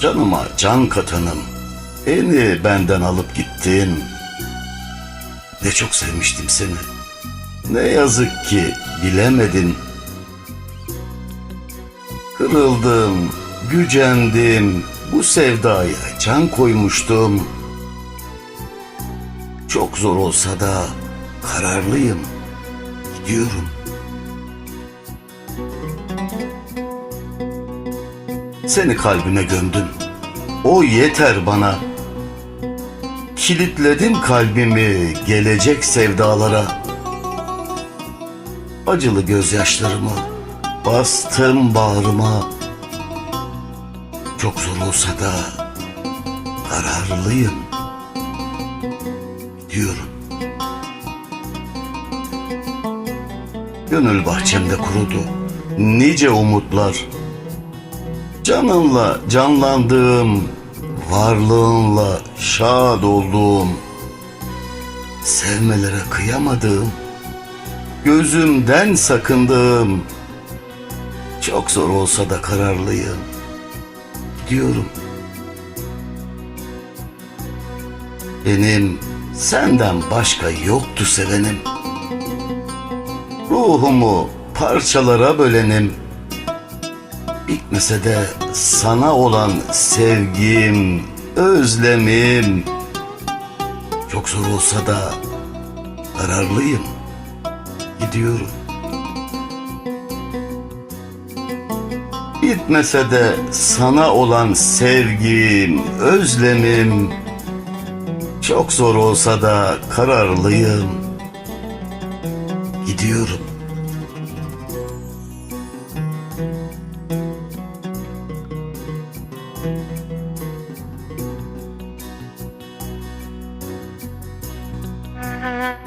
Canıma can katanım. Beni benden alıp gittin. Ne çok sevmiştim seni. Ne yazık ki bilemedin. Kırıldım, gücendim. Bu sevdaya can koymuştum. Çok zor olsa da kararlıyım. Gidiyorum. Seni kalbime gömdüm. O yeter bana. Kilitledim kalbimi gelecek sevdalara. Acılı gözyaşlarımı bastım bağrıma. Çok zor olsa da kararlıyım. Diyorum. Gönül bahçemde kurudu. Nice umutlar. Canınla canlandığım, varlığınla şad olduğum, sevmelere kıyamadığım, gözümden sakındığım, çok zor olsa da kararlıyım, diyorum. Benim senden başka yoktu sevenim. Ruhumu parçalara bölenim. Bitmese de sana olan sevgim, özlemim çok zor olsa da kararlıyım. Gidiyorum. Bitmese de sana olan sevgim, özlemim çok zor olsa da kararlıyım. Gidiyorum. Uh-huh.